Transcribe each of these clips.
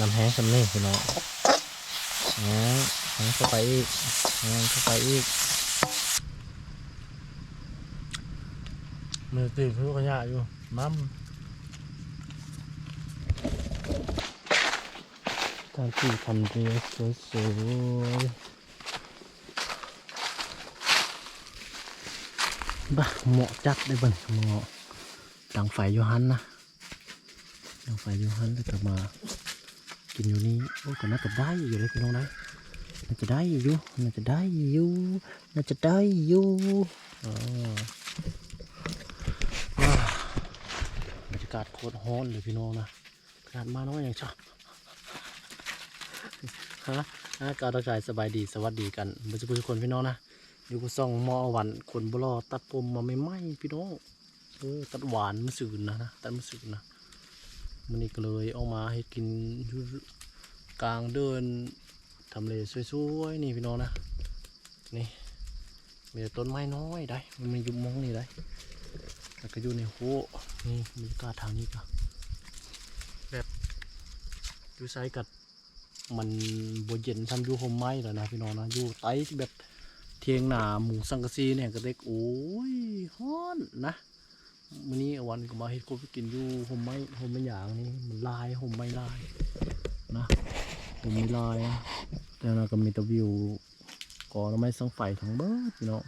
น้ำแห้งสำนี่พี่น้องแห้งแห้งเข้าไปอีกแห้งเข้าไปอีก มือตีบทุกขยะอยู่มั่มการตีทำเรียสวยๆบ้าเหมาะจัดได้บ้างเหมาะดังไฟอยู่หันนะดังไฟอยู่หันแล้วก็มา กินอยู่นี่โอ้ก็น่าจะได้อยู่เลยพี่น้องนะน่าจะได้อยู่น่าจะได้อยู่น่าจะได้อยู่อ๋อว้าวบรรยากาศโคตรฮ้อนเลยพี่น้องนะขนาดมาน้อยอย่างชอบฮะอากาศทักายสบายดีสวัสดีกันบรรจุทุกคนพี่น้องนะอยู่กับซ่องมอวันคนบลอตัดผมมาไม่ไหมพี่น้องเออตัดหวานมือสื่นนะนะตัดมือสื่นนะ มันนี่ก็เลยออกมาให้กินกลางเดินทำเลสวยๆนี่พี่น้องนะนี่มีต้นไม้น้อยได้ มันมีอยู่มองนี่ได้แล้วก็อยู่ในโหนี่บรรยากาศทางนี้ก็แบบอยู่ไซกับมันบเย็นทำอยู่โฮมไม้แล้วนะพี่น้องนะอยู่ไต้แบบเทียงหนาหมูสังกะซีเนี่ยก็เด็กโอ้ยฮ้อนนะ มื้อนี้เอาวันก็มาเฮ็ดกบกินอยู่ห่มไม้ห่มไม้หยางนี่มันลายห่มไม้ลายนะห่มไม้ลายนะแต่เราก็มีตะวิวก่อนไม้สังไฟทั้งเบิดพี่น้อง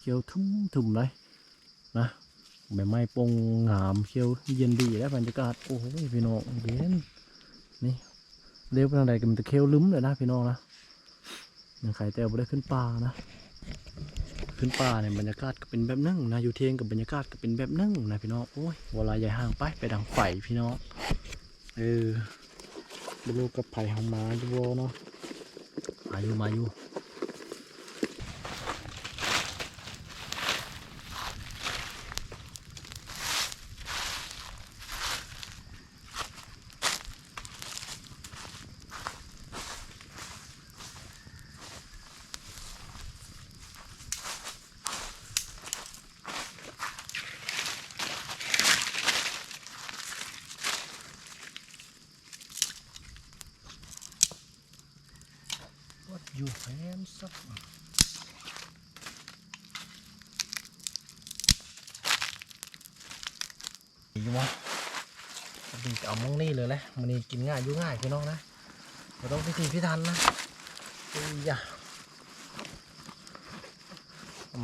เขียวทุ่มทุ่มเลยนะใบไม้ปงงามเขียวเย็นดีแล้วบรรยากาศโอ้โหพี่น้องเย็นนี่เรียกว่าอะไรกันมันจะเขียวลืมเลยนะพี่น้องนะยังไข่แต่บ่ได้ขึ้นป่านะ ขึ้นป่าเนี่ยบรรยากาศก็เป็นแบบนั่งนะอยู่เทียงกับบรรยากาศก็เป็นแบบนั่งนะพี่น้องโอ้ยเวลาใหญ่ห่างไปไปดังไฟพี่น้องเออบรูกับไผ่ของมาอยู่บ่เนาะมาอยู่มาอยู่วัดอยู่แฮมซับอยู่วะดีเอามองนี่เลยแหละมันนี่กินง่ายอยู่ง่าย พี่น้องนะไม่ต้องพิธีพิธันนะเอ้ยอย่า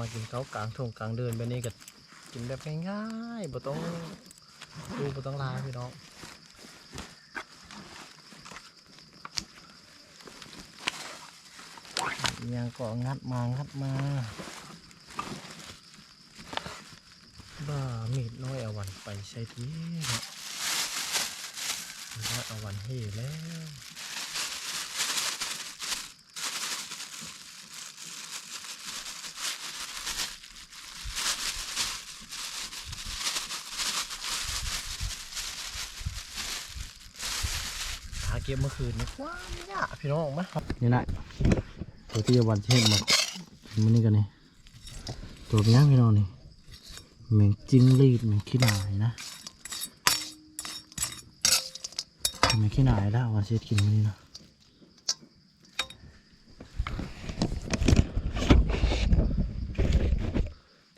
มากินเขากลางทุ่งกลางเดินแบบนี้ก็กินแบบง่ายๆบ่ต้องดูบ่ต้องลาพี่น้อง ยังก็งัดมางัดมา บ้ามีดน้อยเอาวันไปใช้ทีเนาะน้อยเอาวันเฮแล้วหาเก็บเมื่อคืนนี่ว้าวเนี่ยากพี่น้องมานี่นะ ตัวที่วันเช่นมามันนี่กันนี่ตัวนยังพี่น้องนี่แมงจิ้งรีดแมงขี้หนายนะแมงขี้หนายแล้ววันเช็ดกินมันนี่นะ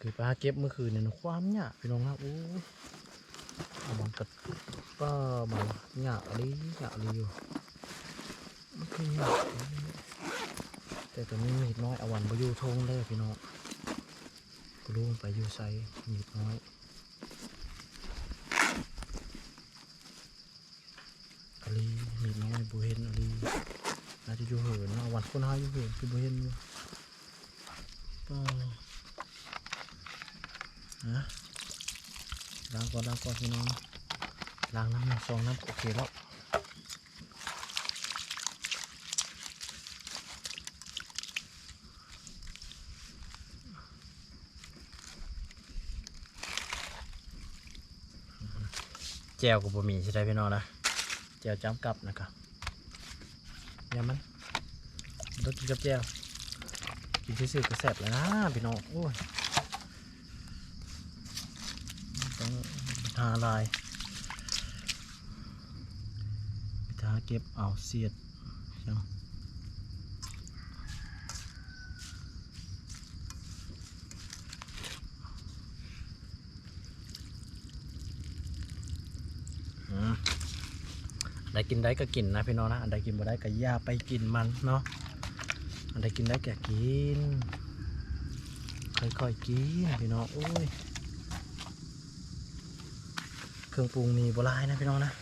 คือปลาเก็บเมื่อคืนเนี่ยนะความหยาพี่น้องครับโอ้ยมันกัดป้ามาหยาลีหยาลีอยู่มันคือหยา แต่ตัวนี้มีดน้อยเอาวันไปอยู่ทงเลยพี่น้องกรู้มันไปอยู่ไซมีดน้อยอลีมีดน้อยบุเห็นอลีน่าจะอยู่เหินเอาวันคนหาอยู่เหินคือบุเห็นอยู่ก็ฮะล้างก่อนล้างก่อนพี่น้องล้างน้ำหนึ่งซองน้ำโอเคแล้ว วกับบะหมี่ใช่ไหมพี่น้องนะแจวจ้ำกับนะครับยำมันต้องกินกับแจวกินซื่อๆก็แซ่บเลยนะพี่น้องโอ้ยต้องหาลายไปทาหาเก็บเอาเสียดจังอืมได้กินได้ก็กินนะพี่น้องนะ อันใดกินบ่ได้ก็อย่าไปกินมันเนาะ อันใดกินได้ก็กิน ค่อยๆกินพี่น้องโอ้ย เครื่องปรุงมีโบราณนะพี่น้องนะ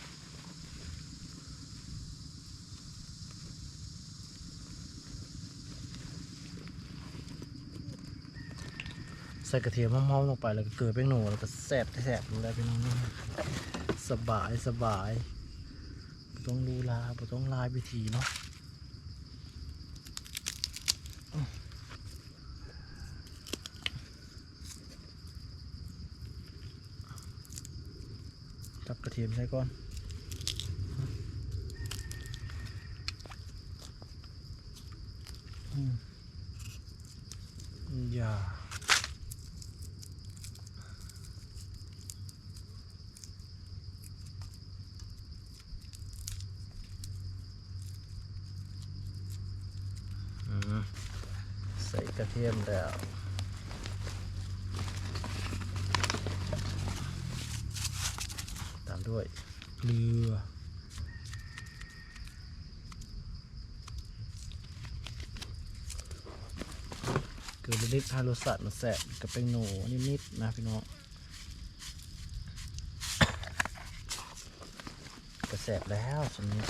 ใส่กระเทียมหอมๆลงไปแล้วก็เกลือแป้งหนูแล้วก็แซ่บแซ่บดูแลพี่น้องนี่สบายสบาย ต้องดูลาบ่ต้องลายวิธีเนาะจับกระเทียมใช่ก่อนอืมอย่า อืมใส่กระเทียมแล้วตาม ด้วยเกลือเกลือนิดๆให้รสชาติมันแสบกับเป็นโหนูนิดๆนะพี่น้องกระแสบแล้วชนิด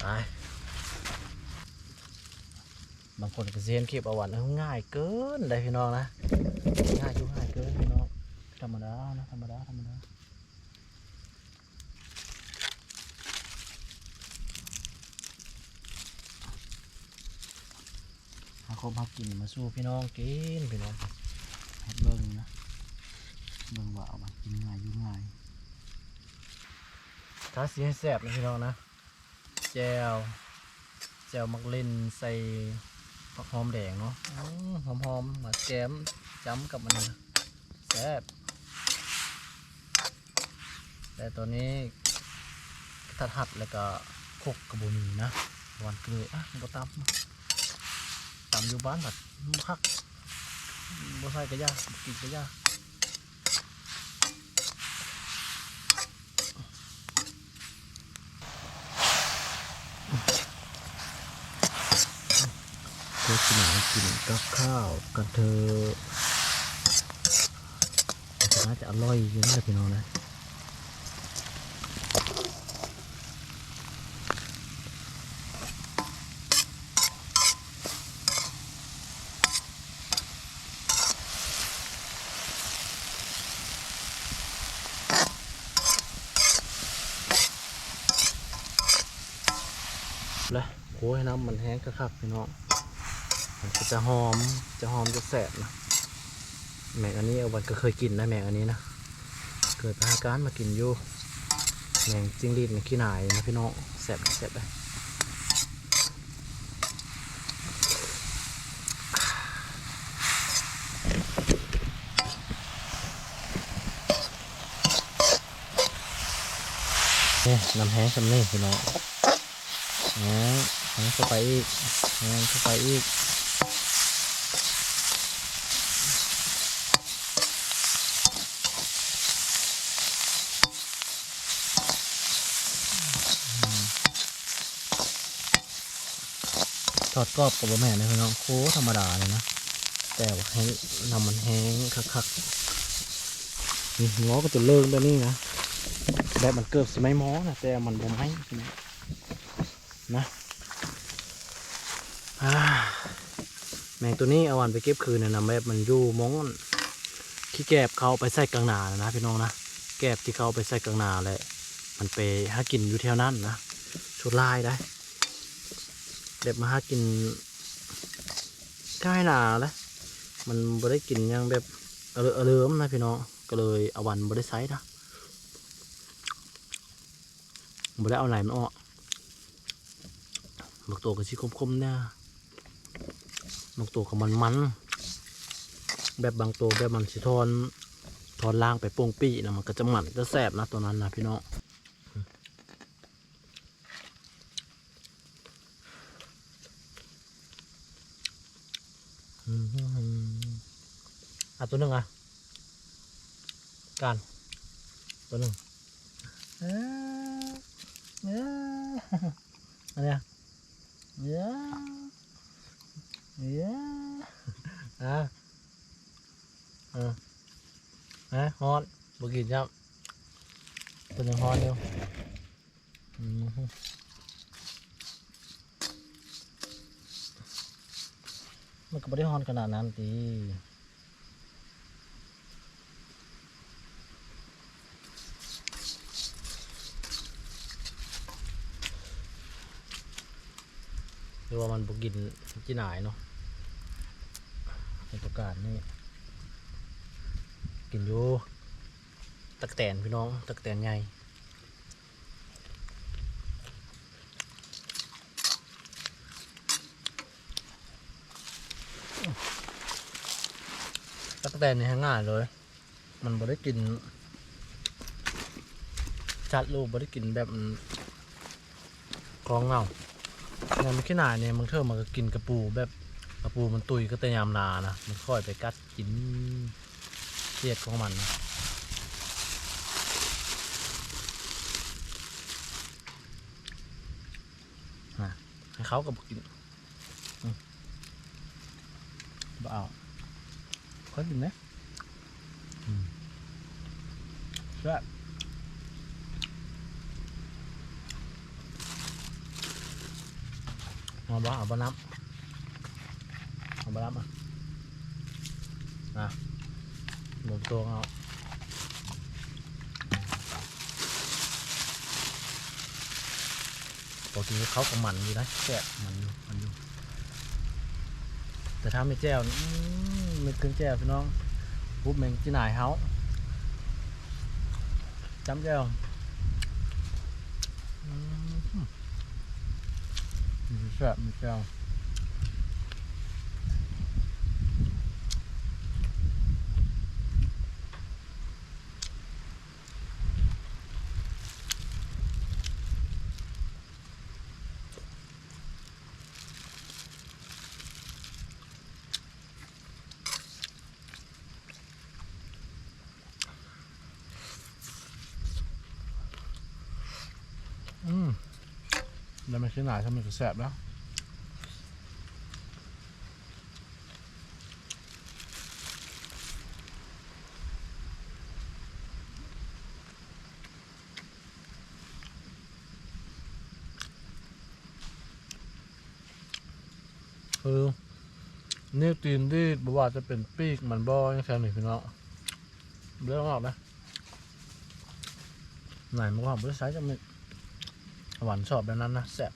ไปบางคนก็ เซียนคลิปเอาวันง่ายเกินเลยพี่น้องนะง่ายอยู่ง่ายเกินพี่น้องธรรมดานะธรรมดาธรรมดาหาคมหากินมาสู้พี่น้องกินพี่น้องเบิ่งนะเบิ่งว่าเอามากินง่ายอยู่ง่ายถ้าสีให้แซ่บนะพี่น้องนะแจวแจวมักเล่นใส่ ผักหอมแดงเนาะหอมหอมๆมาแกมจ้ำกับมันแซ่บแต่ตัวนี้ถัดหัดแล้วก็คกกระบุนีนะหวานเกลืออะมันก็ตำตำอยู่บ้านแบบพักบ่ใส่กระยากินกระยา กินอะไรกินกับข้าวกันเธอะน่าจะอร่อยอยู่นะพี่น้องนะเลยโอ้ยน้ำมันแห้งคักๆพี่น้อง จะหอมจะหอมจะแสบนะแมงอันนี้เอาวันก็เคยกินนะแมงอันนี้นะเกิดพาการมากินอยู่แมงจิ้งรีดแมงขี้หนายนะพี่น้องแสบแสบเนี่ยน้ำแห้งสำเนีพี่น้องแห้งแห้งเข้าไปอีกแห้งเข้าไปอีก อดกรอบกับบะแม่เลยพี่น้องโคธรรมดาเลยนะแต่ว่าให้นำมันแห้งคักๆนี่ง้อก็จะเลิกแบบนี้นะแบบมันเกือบสมัยหม้อนะแต่มันบ่ไหม้น้องนะแมงตัวนี้เอาวันไปเก็บคืนนะนะแบบมันอยู่มองขี้แกบเขาไปใส่กลางนานะนะพี่น้องนะแกบที่เขาเอาไปใส่กลางนาแหละมันไปหากินอยู่แถวนั้นนะชุดลายได้ เด็บมาหากินง่ายหนาเลยมันบ่ได้กินยังแบบเออเออเลิมนะพี่น้องก็เลยเอาวันบ่ได้ใช้นะบ่ได้เอาไหนมันออกบางตัวก็สิคมๆเนี่ยบางตัวก็มันมันแบบบางตัวแบบมันสิทอนทอนล่างไปโป่งปี้นะมันก็จะมันจะแสบนะตัวนั้นนะพี่น้อง อะตัวหนึ่งอะ การ ตัวหนึ่งเอ้ยเอ้ยอันเนี้ยเอ้ยเอ้ยอะเออฮะฮอนบกินจับตัวหนึ่งฮอนเดียวอืม มันก็ไม่ได้ฮอนขนาดนั้นตีหรือว่ามันบกินจีหนายเนาะในประกาศนี่กินอยู่ตักแตนพี่น้อง ตักแตนใหญ่ ตักแตนนี่ง่ายเลย มันบ่ได้กินจัดลูกบ่ได้กินแบบกรองเงาเนี่ยมันขี้หนาเนี่ยมันเท่ามันก็กินกระปูแบบกระปูมันตุยก็แต่ยามนานะมันค่อยไปกัดกินเครียดของมันนะให้เขาก็บกินอืมบ่เอา เขากินไหมอืมแซ่บเอาบ่เอาบ่น้ำเอาบ่น้ำอะอะหมุนตัวเอาปกติเขาก็มันอยู่นะแซ่บมันอยู่มันอยู่แต่ถ้าไม่แจ้วนี่อื้อไม่เครื่องแจ้วพี่น้องปุ๊บแมงจีนายเฮาจำแจ้วอืมมีแซ่บมีแจ้วอืม แล้วไม่ใช่หนายทำมันก็แซ่บแล้วคือนิ้วตีนที่บอกว่าจะเป็นปีกมันบอยังแซมหนึ่งพี่น้องเรื่องออกนะไหนมันก็หอมบริษัทจะไม่ หวานชอบแบบนั้นนะแซ่บ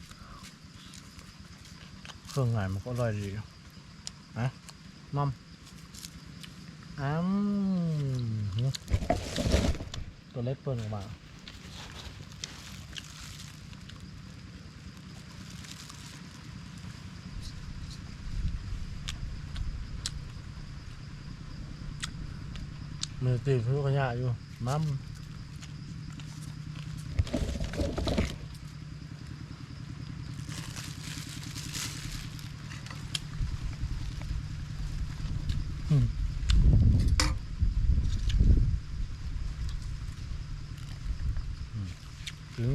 เครื่องไหนมันก็อร่อยดีนะมัมอ้ามตัวเล็กเปิดออกมามือตีพื้นขยะอยู่มัม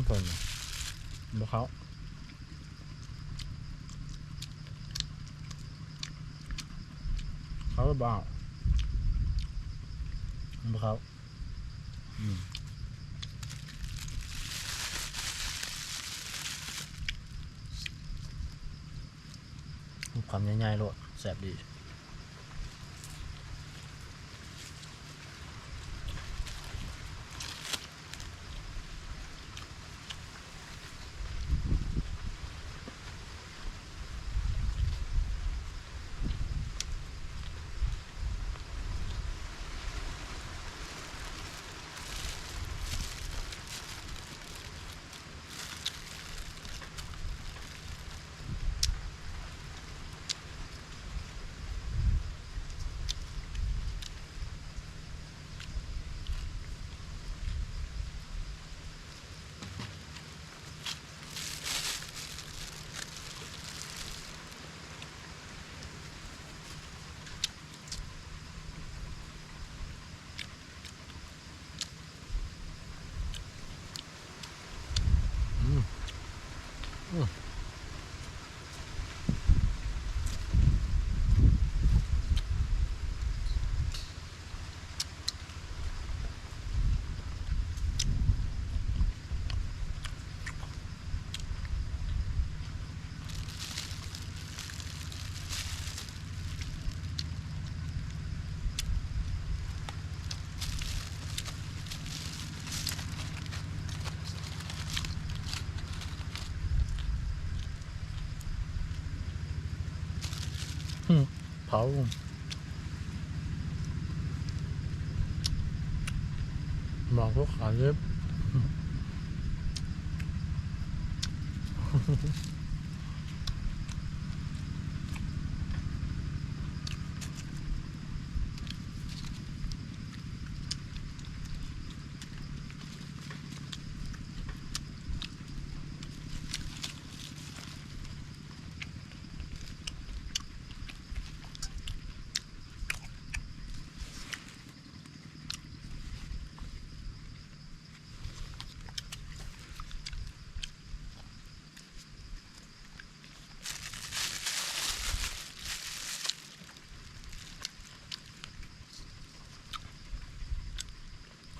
ถึงผลบ่เขาเขาบ่าวบ่เขาอืมความใหญ่ๆโลดแสบดี เผาหมอกพวกขาเล็บ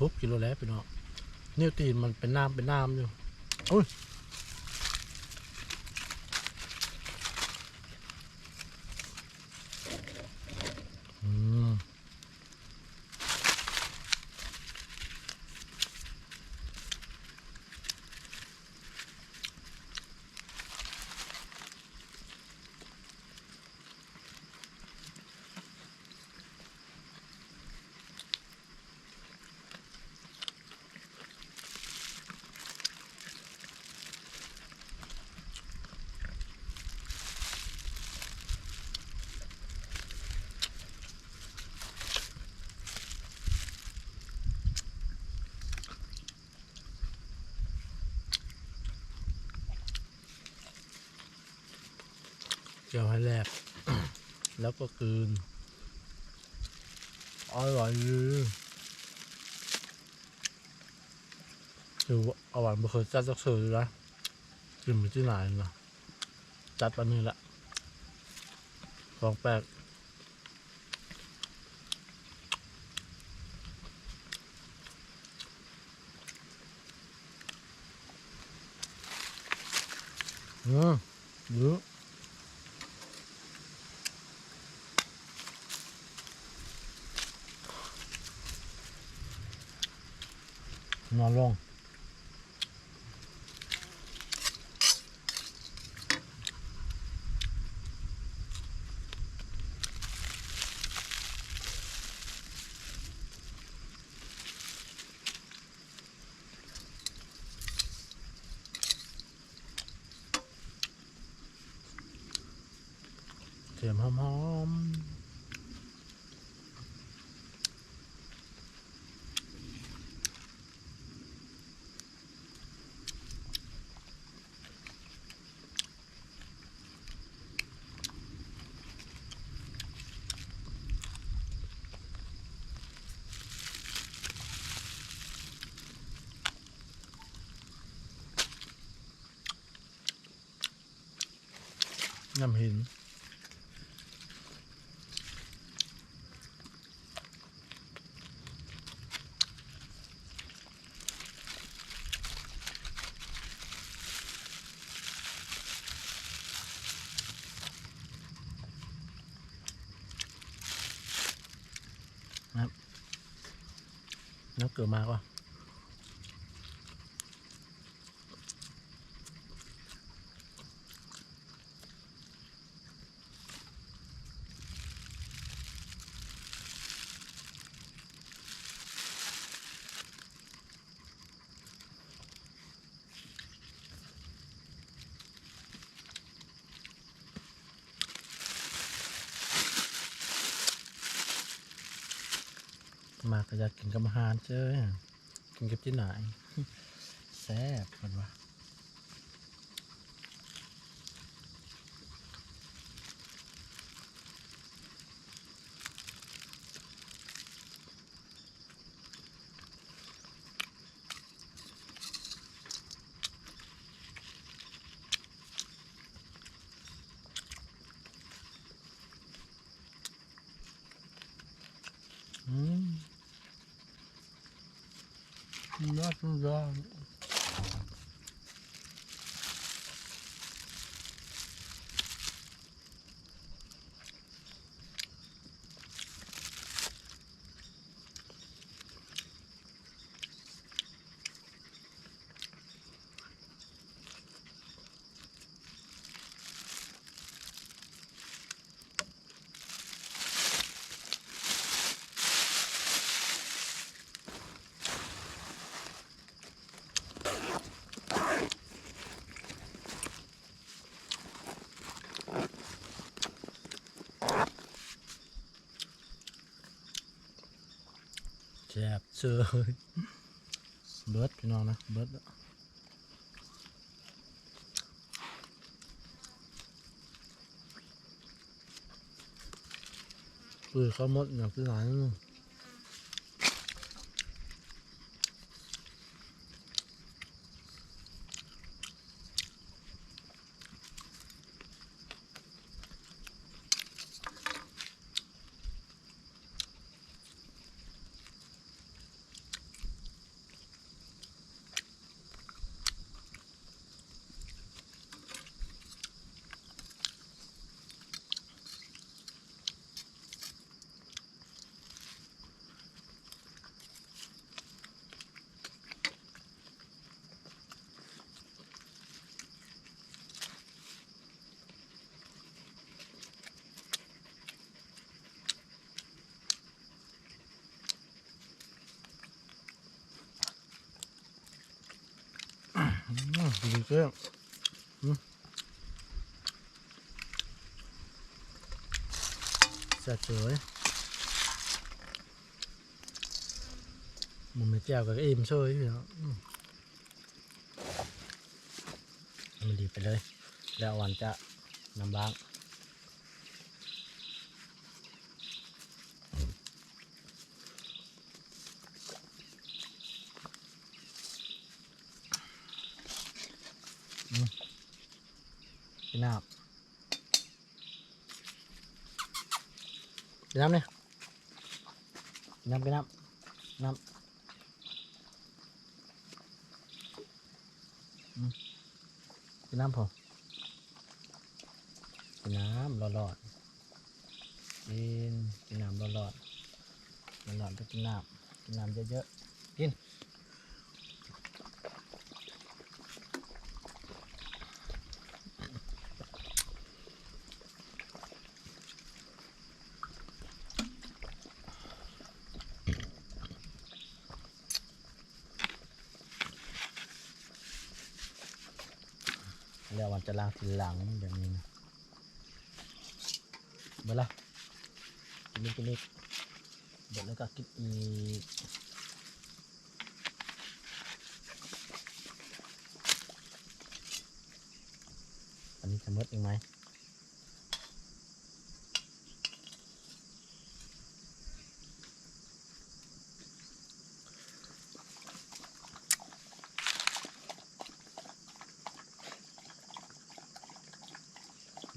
ฮุบกิโลแล้วพี่น้องนิ้วตีนมันเป็นน้ำเป็นน้ำอยู่อุ้ยอืม เจียวให้แรก แล้วก็กลืนอร่อยเลยคือว่อาหวานไม่เคยจัดสักเสือเลยนะกินไปที่ไหนนะจัดปันนี้แหละของแปลกอืมเยอะ นอนลงเสียมหอมๆ น้ำหินน้ำเกลือมากว่ะ มากก็อยากกินกับอาหารเจ้ยกินกับที่ไหนแซ่บมันวะ ยอด เจอเบิร์ดพี่น้องนะเบิร์ดปืนเขาหมดอย่างที่ไหนนู่น อืมดี เกินอืมแซ่บเฉยมันไม่แจ้วกับอิ่มเฉยพี่องอืมเนาะมันดีไปเลย แล้ววันจะนำบ้างกินน้ำกิ นน้ำเนี่ยน้ำกินน้ำน้ำกินน้ำพอกินน้ำร้อดๆกินกินน้ำร้อดๆร้อดๆไปกินน้ำกินน้ำเยอะๆกิน จะล้างทีหลังแบบนี้นะเมื่อไรกินนิดกินนิดเดี๋ยวแล้วก็กินอีกอันนี้จะมดอีกไหม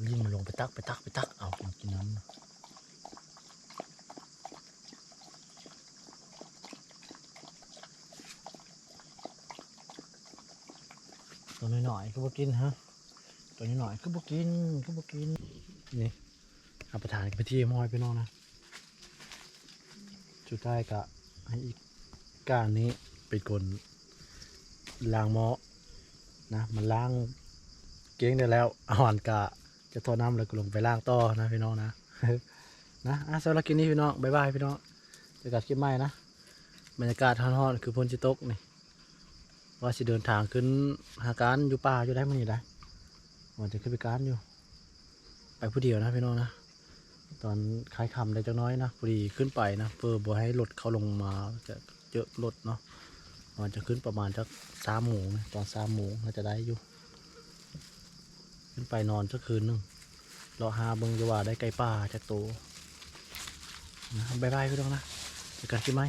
ยิ่งมันลงไป ตักไปตักไปตักเอากินกินน้ำตัวน้อยๆก็บ่กินฮะตัวน้อยๆก็บ่กินก็บ่กินนี่เอาประทานไปที่มอยไปนองนะสุดท้ก็ให้อีกก้านนี้ไปกลล้างหม้อนะมันล้างเก้งได้แล้วอาอันกะ จะทอน้ำแล้วก็ลงไปล้างต่อนะพี่น้องนะนะอะสำหรับคลิปนี้พี่น้องบายบายพี่น้องเจอกันคลิปใหม่นะบรรยากาศฮ้อนๆคือพนจิตกนี่ว่าสิเดินทางขึ้นหาการอยู่ป่าอยู่ได้มั้ยนี่ได้ว่าจะขึ้นไปการอยู่ ไปผู้เดียวนะพี่น้องนะตอนคล้ายคำได้จังน้อยนะพอดีขึ้นไปนะเพื่อบ่ให้รถเขาลงมาจะเยอะรถเนาะมันจะขึ้นประมาณสักสามโมงตอนสามโมงน่าจะได้อยู่ ขึ้นไปนอนสักคืนหนึงรอหาเบิงจะว่าได้ไก่ป่าจากโตนะบ๊ายบายพี่น้องนะเจอกันคลิปไหม